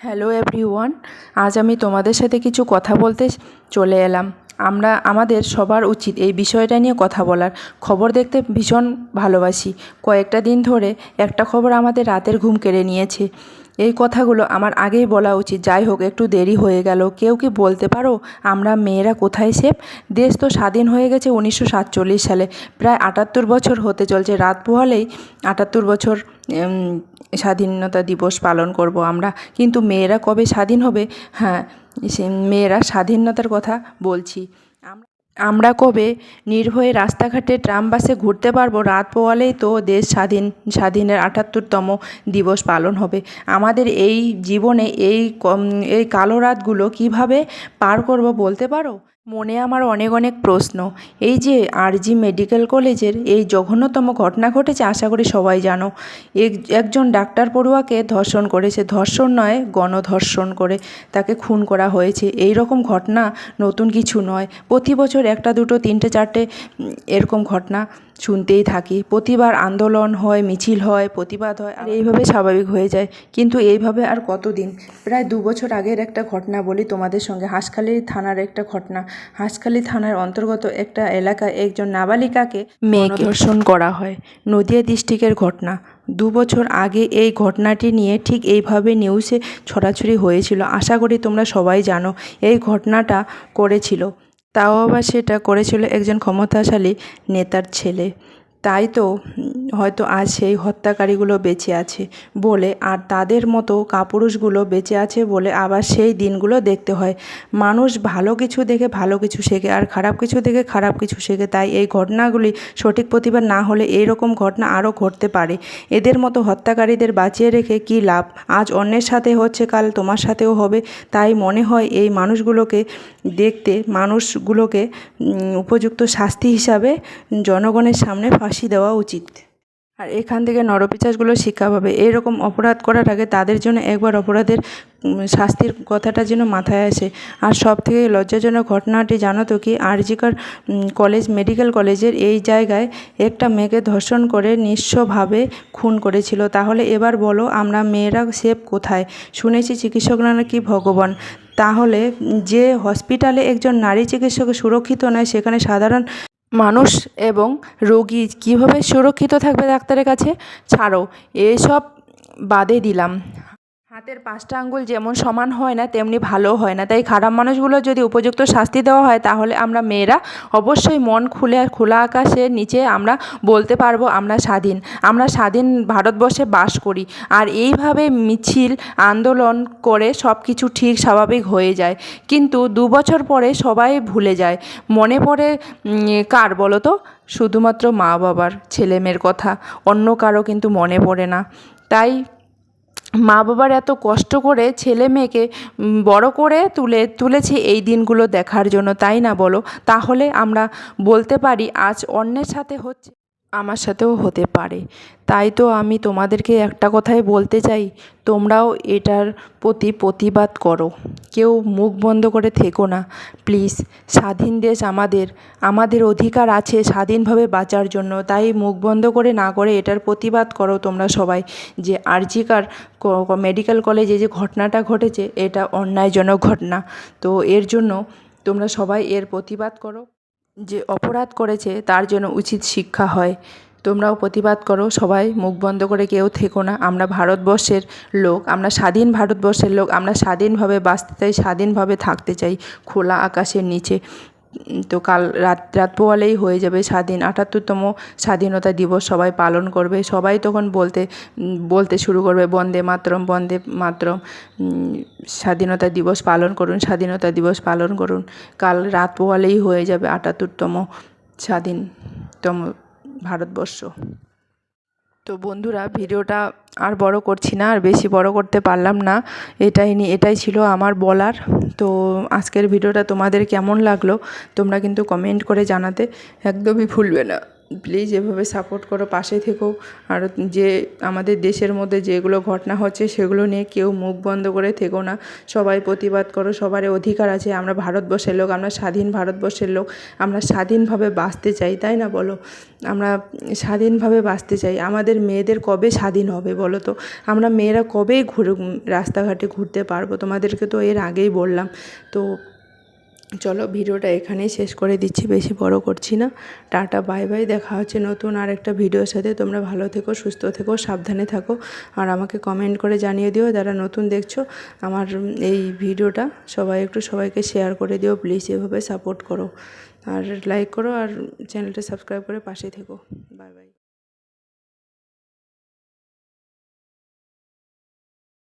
Hello everyone আজ আমি তোমাদের সাথে কিছু কথা বলতে চলে এলাম। আমরা, আমাদের সবার উচিত এই বিষয়টা নিয়ে কথা বলার। খবর দেখতে ভীষণ ভালোবাসি। কয়েকটা দিন ধরে একটা খবর আমাদের রাতের ঘুম কেড়ে নিয়েছে। এই কথাগুলো আমার আগেই বলা উচিত। যাই হোক, একটু দেরি হয়ে গেল। কেউ কি বলতে পারো? আমরা মেয়েরা কোথায় সেফ? দেশ তো স্বাধীন হয়ে গেছে উনিশশো সাতচল্লিশ সালে। প্রায় আটাত্তর বছর হতে চলছে। রাত পোহালেই আটাত্তর বছর স্বাধীনতা দিবস পালন করব আমরা। কিন্তু মেয়েরা কবে স্বাধীন হবে? হ্যাঁ সে মেয়েরা স্বাধীনতার কথা বলছি। আমরা কবে নির্ভয়ে রাস্তাঘাটে ট্রাম বাসে ঘুরতে পারব? রাত পোয়ালেই তো দেশ স্বাধীন, স্বাধীনের আটাত্তরতম দিবস পালন হবে। আমাদের এই জীবনে এই এই কালো রাতগুলো কীভাবে পার করব বলতে পারো? মনে আমার অনেক অনেক প্রশ্ন। এই যে আরজি মেডিকেল কলেজের এই জঘন্যতম ঘটনা ঘটেছে, আশা করি সবাই জানো। এক- একজন ডাক্তার পড়ুয়াকে ধর্ষণ করেছে। ধর্ষণ নয়, গণধর্ষণ করে তাকে খুন করা হয়েছে। এই রকম ঘটনা নতুন কিছু নয়। প্রতি বছর একটা, দুটো, তিনটে, চারটে এরকম ঘটনা। শুনতেই থাকি। প্রতিবার আন্দোলন হয়, মিছিল হয়, প্রতিবাদ হয়, আর এইভাবে স্বাভাবিক হয়ে যায়। কিন্তু এইভাবে আর কতদিন? প্রায় দু বছর আগের একটা ঘটনা বলি তোমাদের সঙ্গে। হাঁসখালি থানার একটা ঘটনা। হাঁসখালি থানার অন্তর্গত একটা এলাকায় একজন নাবালিকাকে মেয়েকে ধর্ষণ করা হয়। নদিয়া ডিস্ট্রিক্টের ঘটনা। দু বছর আগে এই ঘটনাটি নিয়ে ঠিক এইভাবে নিউজে ছড়াছড়ি হয়েছিল। আশা করি তোমরা সবাই জানো, এই ঘটনাটা করেছিল। তাও আবার সেটা করেছিল একজন ক্ষমতাশালী নেতার ছেলে। তাই তো হয়তো আজ সেই হত্যাকারীগুলো বেঁচে আছে বলে আর তাদের মতো কাপুরুষগুলো বেঁচে আছে বলে আবার সেই দিনগুলো দেখতে হয়। মানুষ ভালো কিছু দেখে ভালো কিছু শেখে আর খারাপ কিছু দেখে খারাপ কিছু শেখে। তাই এই ঘটনাগুলি সঠিক প্রতিবাদ না হলে এই রকম ঘটনা আরও ঘটতে পারে। এদের মতো হত্যাকারীদের বাঁচিয়ে রেখে কী লাভ? আজ অন্যের সাথে হচ্ছে, কাল তোমার সাথেও হবে। তাই মনে হয় এই মানুষগুলোকে দেখতে, মানুষগুলোকে উপযুক্ত শাস্তি হিসাবে জনগণের সামনে ফাঁসি দেওয়া উচিত। আর এখান থেকে নরপিচাসগুলো শিক্ষা পাবে এইরকম অপরাধ করার আগে তাদের জন্য একবার অপরাধের শাস্তির কথাটা যেন মাথায় আসে। আর সব থেকে লজ্জাজনক ঘটনাটি জানো তো কি? আরজিকর কলেজ, মেডিকেল কলেজের এই জায়গায় একটা মেয়েকে ধর্ষণ করে নিঃস্বভাবে খুন করেছিল। তাহলে এবার বলো আমরা মেয়েরা সেফ কোথায়? শুনেছি চিকিৎসকরা নাকি ভগবান। তাহলে যে হসপিটালে একজন নারী চিকিৎসক সুরক্ষিত নয়, সেখানে সাধারণ মানুষ এবং রোগী কীভাবে সুরক্ষিত থাকবে ডাক্তারের কাছে? ছাড়ো এসব বাদে দিলাম। হাতের পাঁচটা আঙ্গুল যেমন সমান হয় না, তেমনি ভালো হয় না। তাই খারাপ মানুষগুলো যদি উপযুক্ত শাস্তি দেওয়া হয়, তাহলে আমরা মেয়েরা অবশ্যই মন খুলে আর খোলা আকাশের নিচে আমরা বলতে পারব আমরা স্বাধীন। আমরা স্বাধীন ভারতবর্ষে বাস করি। আর এইভাবে মিছিল, আন্দোলন করে সব কিছু ঠিক স্বাভাবিক হয়ে যায়। কিন্তু দু বছর পরে সবাই ভুলে যায়। মনে পড়ে কার বলো তো? শুধুমাত্র মা বাবার ছেলেমেয়ের কথা। অন্য কারও কিন্তু মনে পড়ে না। তাই মা বাবার এত কষ্ট করে ছেলে মেয়েকে বড় করে তুলে, তুলেছে এই দিনগুলো দেখার জন্য, তাই না বলো? তাহলে আমরা বলতে পারি আজ অন্যের সাথে হচ্ছে আমার সাথেও হতে পারে। তাই তো আমি তোমাদেরকে একটা কথাই বলতে চাই, তোমরাও এটার প্রতি প্রতিবাদ করো। কেউ মুখ বন্ধ করে থেকো না। প্লিজ, স্বাধীন দেশ আমাদের। আমাদের অধিকার আছে স্বাধীনভাবে বাঁচার জন্য। তাই মুখ বন্ধ করে না করে এটার প্রতিবাদ করো তোমরা সবাই। যে আরজিকার মেডিকেল কলেজে যে ঘটনাটা ঘটেছে, এটা অন্যায়জনক ঘটনা। তো এর জন্য তোমরা সবাই এর প্রতিবাদ করো। যে অপরাধ করেছে তার জন্য উচিত শিক্ষা হয়। তোমরাও প্রতিবাদ করো সবাই, মুখ বন্ধ করে কেউ থেকো না। আমরা ভারতবর্ষের লোক, আমরা স্বাধীন ভারতবর্ষের লোক, আমরা স্বাধীনভাবে বাঁচতে চাই, স্বাধীনভাবে থাকতে চাই। খোলা আকাশের নিচে। তো কাল রাত রাত পোয়ালেই হয়ে যাবে স্বাধীন, আটাত্তরতম স্বাধীনতা দিবস সবাই পালন করবে, সবাই তখন বলতে বলতে শুরু করবে, বন্দে মাতরম বন্দে মাতরম। স্বাধীনতা দিবস পালন করুন, স্বাধীনতা দিবস পালন করুন। কাল রাত পোয়ালেই হয়ে যাবে আটাত্তরতম স্বাধীনতম ভারতবর্ষ। তো বন্ধুরা, ভিডিওটা আর বড় করছি না, আর বেশি বড় করতে পারলাম না। এটাই নিয়ে এটাই ছিল আমার বলার। তো আজকের ভিডিওটা তোমাদের কেমন লাগল, তোমরা কিন্তু কমেন্ট করে জানাতে একদমই ভুলবে না। প্লিজ এভাবে সাপোর্ট করো, পাশে থেকো। আর যে আমাদের দেশের মধ্যে যেগুলো ঘটনা হচ্ছে, সেগুলো নিয়ে কেউ মুখ বন্ধ করে থেকো না। সবাই প্রতিবাদ করো, সবারই অধিকার আছে। আমরা ভারতবর্ষের লোক, আমরা স্বাধীন ভারতবর্ষের লোক। আমরা স্বাধীনভাবে বাঁচতে চাই, তাই না বলো? আমরা স্বাধীনভাবে বাঁচতে চাই। আমাদের মেয়েদের কবে স্বাধীন হবে বলো তো? আমরা মেয়েরা কবেই ঘুরে রাস্তাঘাটে ঘুরতে পারব? তোমাদেরকে তো এর আগেই বললাম। তো চলো ভিডিওটা এখানেই শেষ করে দিচ্ছি, বেশি বড় করছি না। Tata, bye bye. দেখা হচ্ছে নতুন আর একটা ভিডিওর সাথে। তোমরা ভালো থেকো, সুস্থ থেকো, সাবধানে থাকো। আর আমাকে কমেন্ট করে জানিয়ে দিও যারা নতুন দেখছ আমার এই ভিডিওটা। সবাই একটু সবাইকে শেয়ার করে দিও প্লিজ এভাবে সাপোর্ট করো। আর লাইক করো আর চ্যানেলটা সাবস্ক্রাইব করে পাশে থেকো। Bye bye.